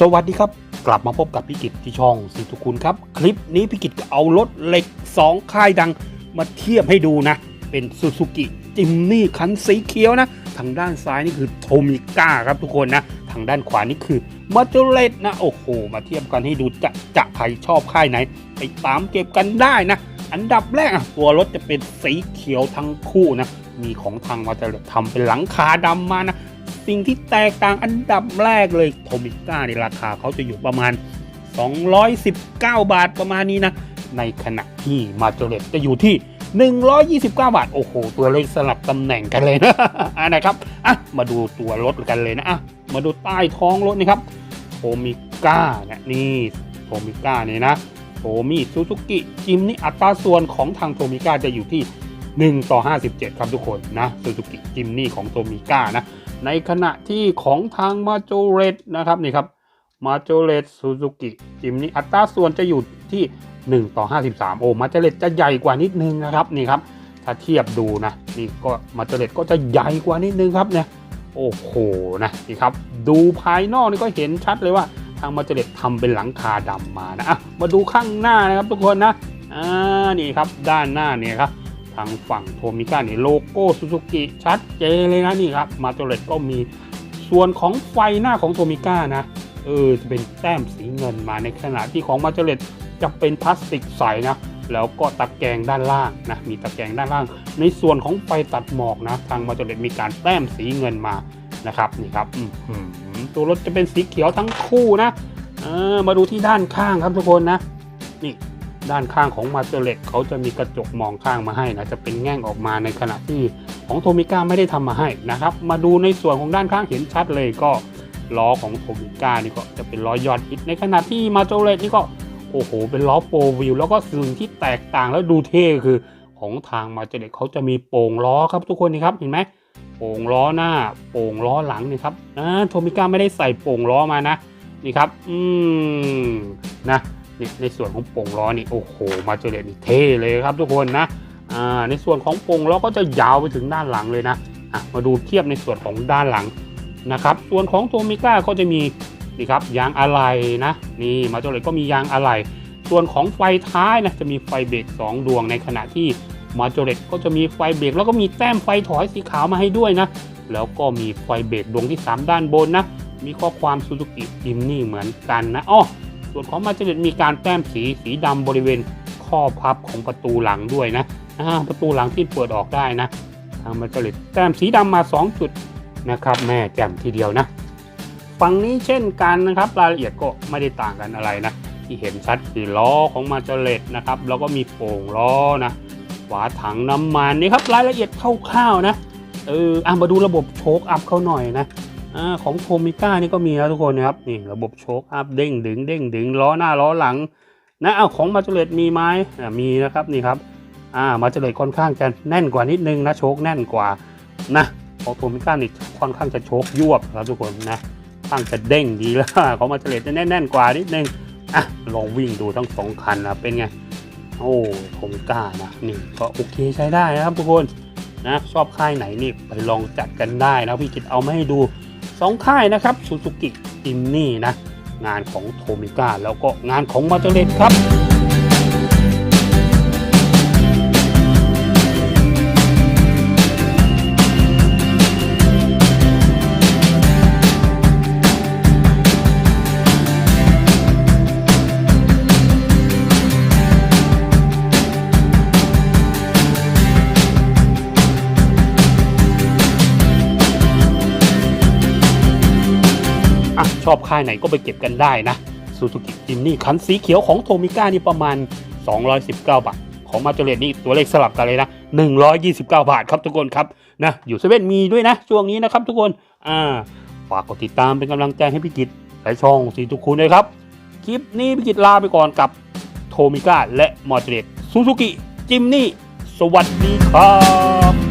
สวัสดีครับ กลับมาพบกับพี่กิจที่ช่องสีทุกคุณครับ คลิปนี้พี่กิจเอารถเหล็ก 2 ค่ายดังมาเทียบให้ดูนะ เป็นซูซูกิจิมนี่คันสีเขียวนะ ทางด้านซ้ายนี่คือโทมิก้าครับทุกคนนะ ทางด้านขวานี่คือมาเจเลตนะ โอ้โห มาเทียบกันให้ดูจะจะใครชอบค่ายไหน ไปตามเก็บกันได้นะ อันดับแรกอะตัวรถจะเป็นสีเขียวทั้งคู่นะมีของทางมาเจเลตทำเป็นหลังคาดำมานะ สิ่งที่แตกต่างอันดับแรกเลยโทมิก้าในราคาเขาจะอยู่ประมาณ 219 บาทประมาณนี้นะ ในขณะที่มาโจเลตจะอยู่ที่ 129 บาท โอ้โห ตัวเลยสลับตำแหน่งกันเลยนะนะครับอะมาดูตัวรถกันเลยนะอะมาดูใต้ท้องรถนะครับโทมิก้าเนี่ยนี่โทมิก้าเนี่ยนะโทมิซูซูกิจิมนี่อัตราส่วนของทางโทมิก้าจะอยู่ที่ 1 ต่อ 57 ครับทุกคนนะซูซูกิจิมนี่ของโทมิก้านะ ในขณะที่ของทางมาโจเรตนะครับนี่ครับมาโจเรตซูซูกิจิมนี่อัตราส่วนจะอยู่ที่ 1 ต่อ 53 โอ้มาโจเรตจะใหญ่กว่านิดนึงนะครับนี่ครับถ้าเทียบดูนะนี่ก็มาโจเรตก็จะใหญ่กว่านิดนึงครับเนี่ยโอ้โหนะนี่ครับดูภายนอกนี่ก็เห็นชัดเลยว่าทางมาโจเรตทำเป็นหลังคาดำมานะะมาดูข้างหน้านะครับทุกคนนะอ่านี่ครับด้านหน้าเนี่ยครับ ทางฝั่งโทมิก้าเนี่ยโลโก้ซูซูกิชัดเจนเลยนะนี่ครับมาโตเลตก็มีส่วนของไฟหน้าของโทมิก้านะเออจะเป็นแต้มสีเงินมาในขณะที่ของมาโตเลตจะเป็นพลาสติกใสนะแล้วก็ตะแกรงด้านล่างนะมีตะแกรงด้านล่าง ในส่วนของไฟตัดหมอกนะ ทางมาโตเลตมีการแต้มสีเงินมานะครับนี่ครับอื้อหือตัวรถจะเป็นสีเขียวทั้งคู่นะเออมาดูที่ด้านข้างครับทุกคนนะนี่ ด้านข้างของมาเตอร์เล็กเขาจะมีกระจกมองข้างมาให้นะจะเป็นแง่งออกมาในขณะที่ของโทมิก้าไม่ได้ทำมาให้นะครับ มาดูในส่วนของด้านข้างเห็นชัดเลยก็ล้อของโทมิก้านี่ก็จะเป็นล้อยอดฮิตในขณะที่มาโจเล็ตนี่ก็โอ้โห เป็นล้อโปรวิวแล้วก็สิ่งที่แตกต่างแล้วดูเท่คือของทางมาโจเล็ตเขาจะมีโป่งล้อครับทุกคนนี่ครับเห็นไหมโป่งล้อหน้าโป่งล้อหลังนี่ครับนะโทมิก้าไม่ได้ใส่โป่งล้อมานะนี่ครับ อืมนะ ในส่วนของโป่งล้อนี่โอ้โหมาเจอเลตนี่เท่เลยครับทุกคนนะอ่าในส่วนของโป่งล้อก็จะยาวไปถึงด้านหลังเลยนะอะมาดูเทียบในส่วนของด้านหลังนะครับส่วนของโทมิก้าก็จะมีนี่ครับยางอะไหล่นะนี่มาเจอเลตก็มียางอะไหล่ส่วนของไฟท้ายนะจะมีไฟเบรก2 ดวงในขณะที่มาโจเลตก็จะมีไฟเบรกแล้วก็มีแต้มไฟถอยสีขาวมาให้ด้วยนะแล้วก็มีไฟเบรกดวงที่ 3 ด้านบนนะมีข้อความซูซูกิจิมนี่เหมือนกันนะอ้อ ส่วนของมาเจเลตมีการแต้มสีสีดำบริเวณข้อพับของประตูหลังด้วยนะประตูหลังที่เปิดออกได้นะทางมาเจเลตแต้มสีดำมา 2 จุดนะครับแม่แจ่มทีเดียวนะฝั่งนี้เช่นกันนะครับรายละเอียดก็ไม่ได้ต่างกันอะไรนะ ที่เห็นชัดคือล้อของมาเจเลตนะครับแล้วก็มีโป่งล้อนะฝาถังน้ำมันนี่ครับรายละเอียดคร่าวๆนะเอออะมาดูระบบโชคอัพเขาหน่อยนะ อของโทมิก้านี่ก็มีแล้วทุกคนนะครับนี่ระบบโชคอัพเด้งดึงเด้งดึงล้อหน้าล้อหลังนะเอาของมาเจเลตมีไหมมีนะครับนี่ครับอ่ามาเจเลตค่อนข้างจะแน่นกว่านิดนึงนะโชคแน่นกว่านะของโทมิก้านี่ค่อนข้างจะโชคยวบครับทุกคนนะค่างจะเด้งดีแล้วของมาเจเลตจะแน่นๆกว่านิดนึงอะลองวิ่งดูทั้งสองคันนะเป็นไงโอ้โทมิก้านะนี่ก็โอเคใช้ได้นะครับทุกคนนะชอบค่ายไหนนี่ไปลองจัดกันได้นะพี่กิตเอามาให้ดู สองค่ายนะครับซูซูกิจิมนี่นะ งานของโทมิก้าแล้วก็งานของมาเจเลตครับ ชอบค่ายไหนก็ไปเก็บกันได้นะซูซูกิจิมนี่คันสีเขียวของโทมิก้านี่ประมาณ 219 บาท ของมาเจเลตนี่ตัวเลขสลับกันเลยนะ 129 บาทครับทุกคนครับนะอยู่เซเว่นมีด้วยนะ ช่วงนี้นะครับทุกคนอ่าฝากกดติดตามเป็นกำลังใจให้พี่กิจและช่องสีทุกคุณเลยครับ คลิปนี้พี่กิจลาไปก่อนกับโทมิก้าและมอเตเลตซูซูกิจิมนี่สวัสดีครับ